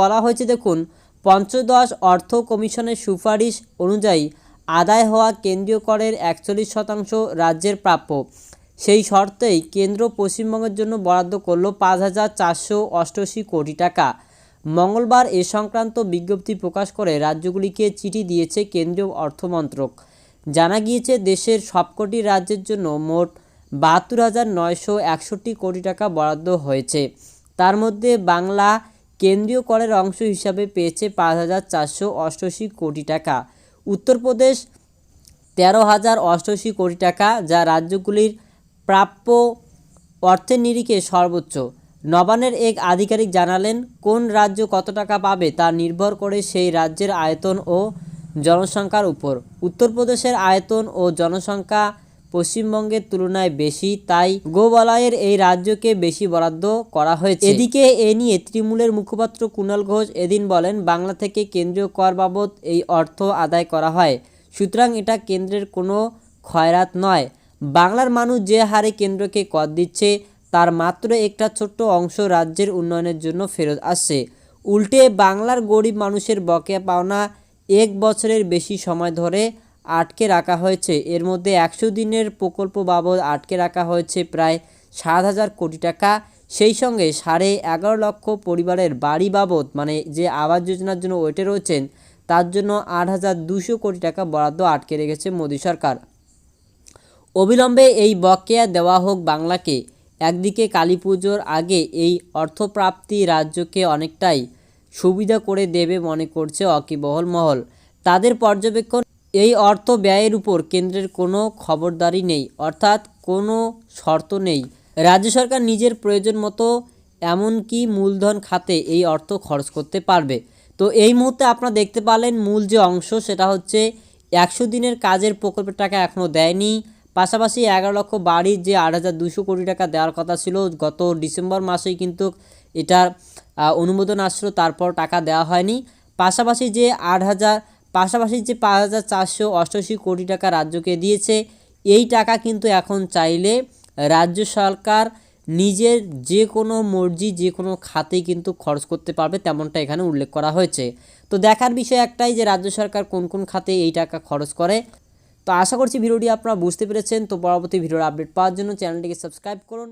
বলা হয়েছে, দেখুন, পঞ্চদশ অর্থ কমিশনের সুপারিশ অনুযায়ী আদায় হওয়া কেন্দ্রীয় করের একচল্লিশ শতাংশ রাজ্যের প্রাপ্য। সেই শর্তেই কেন্দ্র পশ্চিমবঙ্গের জন্য বরাদ্দ করল পাঁচ হাজার চারশো অষ্টআশি কোটি টাকা। মঙ্গলবার এ সংক্রান্ত বিজ্ঞপ্তি প্রকাশ করে রাজ্যগুলিকে চিঠি দিয়েছে কেন্দ্রীয় অর্থমন্ত্রক জানা গিয়েছে, দেশের সবকটি রাজ্যের জন্য মোট বাহাত্তর হাজার নয়শো একষট্টি কোটি টাকা বরাদ্দ হয়েছে। তার মধ্যে বাংলা কেন্দ্রীয় করের অংশ হিসাবে পেয়েছে পাঁচ হাজার চারশো অষ্টআশি কোটি টাকা। উত্তরপ্রদেশ তেরো হাজার অষ্টআশি কোটি টাকা, যা রাজ্যগুলির প্রাপ্য অর্থের নিরিখে সর্বোচ্চ। নবান্নের এক আধিকারিক জানালেন, কোন রাজ্য কত টাকা পাবে তা নির্ভর করে সেই রাজ্যের আয়তন ও জনসংখ্যার উপর। উত্তরপ্রদেশের আয়তন ও জনসংখ্যা পশ্চিমবঙ্গের তুলনায় বেশি, তাই গোবালয়ের এই রাজ্যকে বেশি বরাদ্দ করা হয়েছে। এদিকে এ নিয়ে তৃণমূলের মুখপাত্র কুণাল ঘোষ এদিন বলেন, বাংলা থেকে কেন্দ্রীয় কর বাবদ এই অর্থ আদায় করা হয়। সুতরাং এটা কেন্দ্রের কোনো খয়রাত নয়। বাংলার মানুষ যে হারে কেন্দ্রকে কর দিচ্ছে, তার মাত্র একটা ছোট্ট অংশ রাজ্যের উন্নয়নের জন্য ফেরত আসছে। উল্টে বাংলার গরিব মানুষের বকেয়া পাওনা এক বছরের বেশি সময় ধরে আটকে রাখা হয়েছে। এর মধ্যে একশো দিনের প্রকল্প বাবদ আটকে রাখা হয়েছে প্রায় সাত হাজার কোটি টাকা। সেই সঙ্গে সাড়ে এগারো লক্ষ পরিবারের বাড়ি বাবদ মানে যে আবাস যোজনার জন্য ওয়েটে রয়েছেন, তার জন্য আট হাজার দুশো কোটি টাকা বরাদ্দ আটকে রেখেছে মোদী সরকার। অবিলম্বে এই বকেয়া দেওয়া হোক বাংলাকে। একদিকে কালী পুজোর আগে এই অর্থপ্রাপ্তি রাজ্যকে অনেকটাই সুবিধা করে দেবে মনে করছে অকিবহল মহল। তাদের পর্যবেক্ষণ এই অর্থ ব্যয়ের উপর কেন্দ্রের কোনো খবরদারি নেই, অর্থাৎ কোনো শর্ত নেই। রাজ্য সরকার নিজের প্রয়োজন মতো এমনকি মূলধন খাতে এই অর্থ খরচ করতে পারবে। তো এই মুহূর্তে আপনারা দেখতে পারলেন মূল যে অংশ, সেটা হচ্ছে একশো দিনের কাজের প্রকল্পের টাকা এখনও দেয়নি। পাশাপাশি এগারো লক্ষ বাড়ির যে আট হাজার দুশো কোটি টাকা দেওয়ার কথা ছিল, গত ডিসেম্বর মাসেই কিন্তু এটার অনুমোদন আসলো তারপর টাকা দেওয়া হয়নি। পাশাপাশি যে আট হাজার পাশাপাশি যে পাঁচ হাজার চারশো অষ্টআশি কোটি টাকা রাজ্যকে দিয়েছে, এই টাকা কিন্তু এখন চাইলে রাজ্য সরকার নিজের যে কোনো মর্জি, যে কোনো খাতেই কিন্তু খরচ করতে পারবে তেমনটা এখানে উল্লেখ করা হয়েছে। তো দেখার বিষয় একটাই যে রাজ্য সরকার কোন কোন খাতে এই টাকা খরচ করে। তো আশা করছি ভিডিওটি আপনারা বুঝতে পেরেছেন। তো পরবর্তী ভিডিওর আপডেট পাওয়ার জন্য চ্যানেলটিকে সাবস্ক্রাইব করুন।